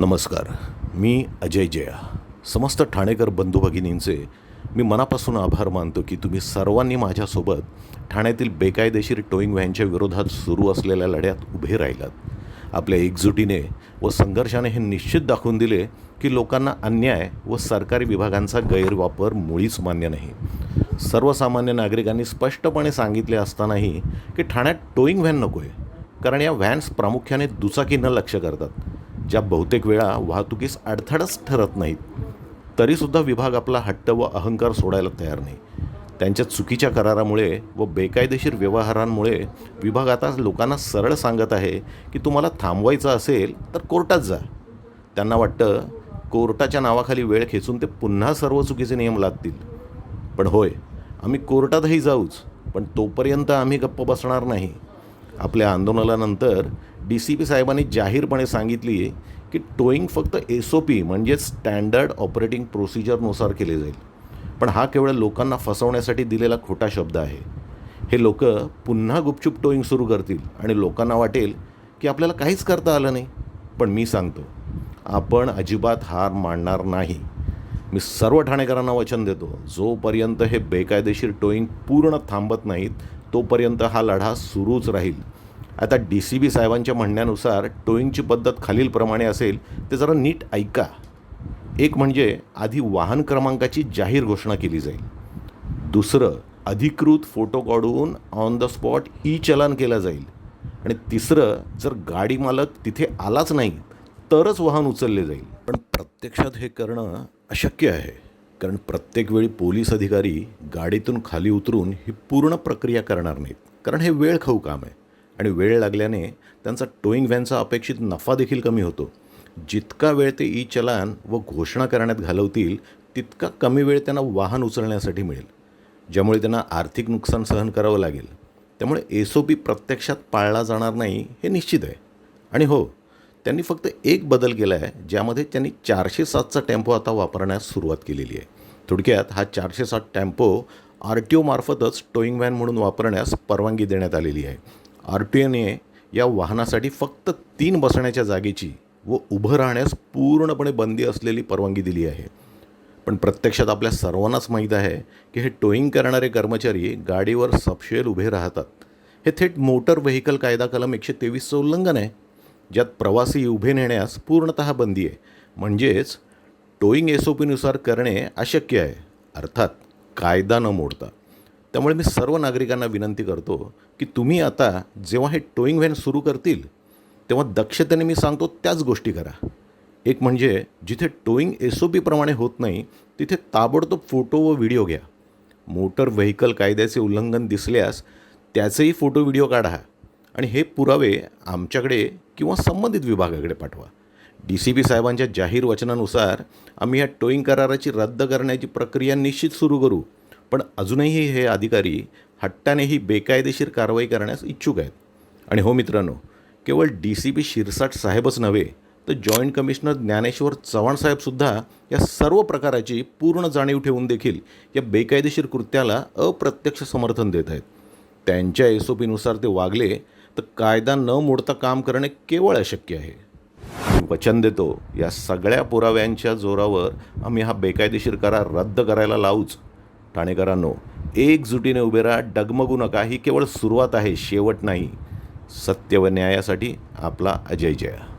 नमस्कार. मी अजय जया. समस्त ठाणेकर बंधू भगिनींचे मी मनापासून आभार मानतो की तुम्ही सर्वांनी माझ्यासोबत ठाण्यातील बेकायदेशीर टोईंग व्हॅनच्या विरोधात सुरू असलेल्या लढ्यात उभे राहिलात. आपल्या एकजुटीने व संघर्षाने हे निश्चित दाखवून दिले की लोकांना अन्याय व सरकारी विभागांचा गैरवापर मुळीच मान्य नाही. सर्वसामान्य नागरिकांनी स्पष्टपणे सांगितले असतानाही की ठाण्यात टोईंग व्हॅन नको आहे कारण या व्हॅन्स प्रामुख्याने दुचाकींना लक्ष करतात. ज्या बहुतेक वेळा वाहतुकीस अडथळाच ठरत नाहीत तरीसुद्धा विभाग आपला हट्ट व अहंकार सोडायला तयार नाही. त्यांच्या चुकीच्या करारामुळे व बेकायदेशीर व्यवहारांमुळे विभाग आता लोकांना सरळ सांगत आहे की तुम्हाला थांबवायचं असेल तर कोर्टात जा. त्यांना वाटतं कोर्टाच्या नावाखाली वेळ खेचून ते पुन्हा सर्व चुकीचे नियम लादतील. पण होय आम्ही कोर्टातही जाऊच पण तोपर्यंत आम्ही गप्प बसणार नाही. आपल्या आंदोलनानंतर डी सी पी साहेबांनी जाहीरपणे सांगितली आहे की टोईंग फक्त एस ओ पी म्हणजेच स्टँडर्ड ऑपरेटिंग प्रोसिजरनुसार केले जाईल. पण हा केवळ लोकांना फसवण्यासाठी दिलेला खोटा शब्द आहे. हे लोक पुन्हा गुपचूप टोईंग सुरू करतील आणि लोकांना वाटेल की आपल्याला काहीच करता आलं नाही. पण मी सांगतो आपण अजिबात हार मानणार नाही. मी सर्व ठाणेकरांना वचन देतो जोपर्यंत हे बेकायदेशीर टोईंग पूर्ण थांबत नाहीत तोपर्यंत हा लढा सुरूच राहील. आता डी सी बी साहेबांच्या म्हणण्यानुसार टोईंगची पद्धत खालीलप्रमाणे असेल ते जरा नीट ऐका. एक म्हणजे आधी वाहन क्रमांकाची जाहीर घोषणा केली जाईल. दुसरं अधिकृत फोटो काढून on the spot e challan केलं जाईल. आणि तिसरं जर गाडी मालक तिथे आलाच नाही तरच वाहन उचलले जाईल. पण प्रत्यक्षात हे करणं अशक्य आहे कारण प्रत्येक वेळी पोलीस अधिकारी गाडीतून खाली उतरून ही पूर्ण प्रक्रिया करणार नाहीत. कारण हे वेळ खाऊ काम आहे. आणि वेळ लागल्याने त्यांचा टोईंग व्हॅनचा अपेक्षित नफा देखील कमी होतो. जितका वेळ ते ई चलान व घोषणा करण्यात घालवतील तितका कमी वेळ त्यांना वाहन उचलण्यासाठी मिळेल ज्यामुळे त्यांना आर्थिक नुकसान सहन करावं लागेल. त्यामुळे एस ओ पी प्रत्यक्षात पाळला जाणार नाही हे निश्चित आहे. आणि हो त्यांनी फक्त एक बदल केला आहे ज्यामध्ये त्यांनी चारशे सातचा टेम्पो आता वापरण्यास सुरुवात केलेली आहे. थोडक्यात हा चारशे सात टेम्पो आर टी ओमार्फतच टोईंग व्हॅन म्हणून वापरण्यास परवानगी देण्यात आलेली आहे. आर टी एने या वाहनासाठी फक्त तीन बसण्याच्या जागेची व उभं राहण्यास पूर्णपणे बंदी असलेली परवानगी दिली आहे. पण प्रत्यक्षात आपल्या सर्वांनाच माहीत आहे की हे टोईंग करणारे कर्मचारी गाडीवर सपशेल उभे राहतात. हे थेट मोटर व्हेकल कायदा कलम एकशे तेवीसचं उल्लंघन आहे. ज्यात प्रवासी उभे नेण्यास पूर्णतः बंदी आहे. म्हणजेच टोईंग एस ओ पीनुसार करणे अशक्य आहे. अर्थात कायदा न मोडता. त्यामुळे मी सर्व नागरिकांना विनंती करतो की तुम्ही आता जेव्हा हे टोईंग व्हॅन सुरू करतील तेव्हा दक्षतेने मी सांगतो त्याच गोष्टी करा. एक म्हणजे जिथे टोईंग एस ओ पीप्रमाणे होत नाही तिथे ताबडतोब फोटो व व्हिडिओ घ्या. मोटर व्हेकल कायद्याचे उल्लंघन दिसल्यास त्याचेही फोटो व्हिडिओ काढा आणि हे पुरावे आमच्याकडे किंवा संबंधित विभागाकडे पाठवा. डी सी पी साहेबांच्या जाहीर वचनानुसार आम्ही या टोईंग कराराची रद्द करण्याची प्रक्रिया निश्चित सुरू करू. पण अजूनही हे अधिकारी हट्टाने ही बेकायदेशीर कारवाई करण्यास इच्छुक आहेत. आणि हो मित्रांनो केवळ डी सी पी शिरसाट साहेबच नव्हे तर जॉईंट कमिशनर ज्ञानेश्वर चव्हाण साहेबसुद्धा या सर्व प्रकाराची पूर्ण जाणीव ठेवून देखील या बेकायदेशीर कृत्याला अप्रत्यक्ष समर्थन देत आहेत. त्यांच्या एस ओ पीनुसार ते वागले तर कायदा न मोडता काम करणे केवळ अशक्य आहे. वचन देतो या सगळ्या पुराव्यांच्या जोरावर आम्ही हा बेकायदेशीर करार रद्द करायला लावूच. ठाणेकरांनो एकजुटीने उभे राहा डगमगू नका. ही केवळ सुरुवात आहे शेवट नाही. सत्य व न्यायासाठी आपला अजय जया.